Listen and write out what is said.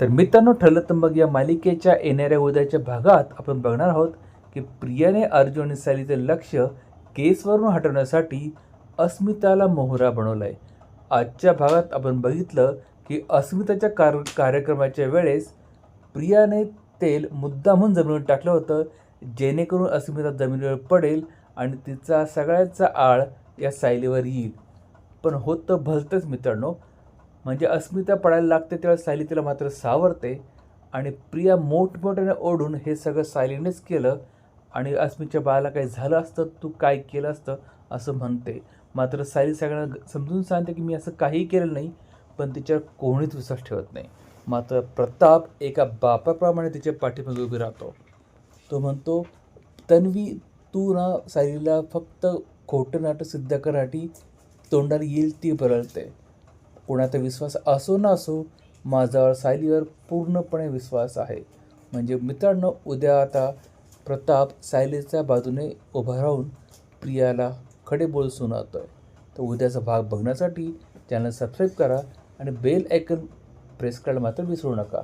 तर मित्रांनो ठरलं तर मग या मालिकेच्या येणाऱ्या उद्याच्या भागात आपण बघणार आहोत की प्रियाने अर्जुन आणि सायलीचं लक्ष केसवरून हटवण्यासाठी अस्मिताला मोहरा बनवला आहे आजच्या भागात आपण बघितलं की अस्मिताच्या कार कार्यक्रमाच्या वेळेस प्रियाने तेल मुद्दामून जमिनीवर टाकलं होतं जेणेकरून अस्मिता जमिनीवर पडेल आणि तिचा सगळ्याचा आळ या सायलीवर येईल. पण होतं भलतंच मित्रांनो म्हणजे अस्मिता पडायला लागते तेव्हा सायली तिला मात्र सावरते. आणि प्रिया मोठमोठ्याने ओढून हे सगळं सायलीनेच केलं. आणि अस्मितच्या बाळाला काही झालं असतं तू काय केलं असतं असं म्हणते. मात्र सायली सगळ्यांना समजून सांगते की मी असं काहीही केलं नाही पण तिच्यावर कोणीच विश्वास ठेवत नाही. मात्र प्रताप एका बापाप्रमाणे तिच्या पाठीमागे उभी राहतो. तो म्हणतो तन्वी तू ना सायलीला फक्त खोटं नाटक सिद्ध करासाठी तोंडाला येईल ती बरळते. कोणाचा विश्वास असो ना असो माझा सायलीवर पूर्णपणे विश्वास आहे. म्हणजे मित्रांनो उद्या आता प्रताप सायलीच्या बाजूने उभा राहून प्रियाला खडे बोल सुनावतो आहे तर उद्याचा भाग बघण्यासाठी चॅनल सबस्क्राईब करा आणि बेल ऐकन प्रेस करायला मात्र विसरू नका.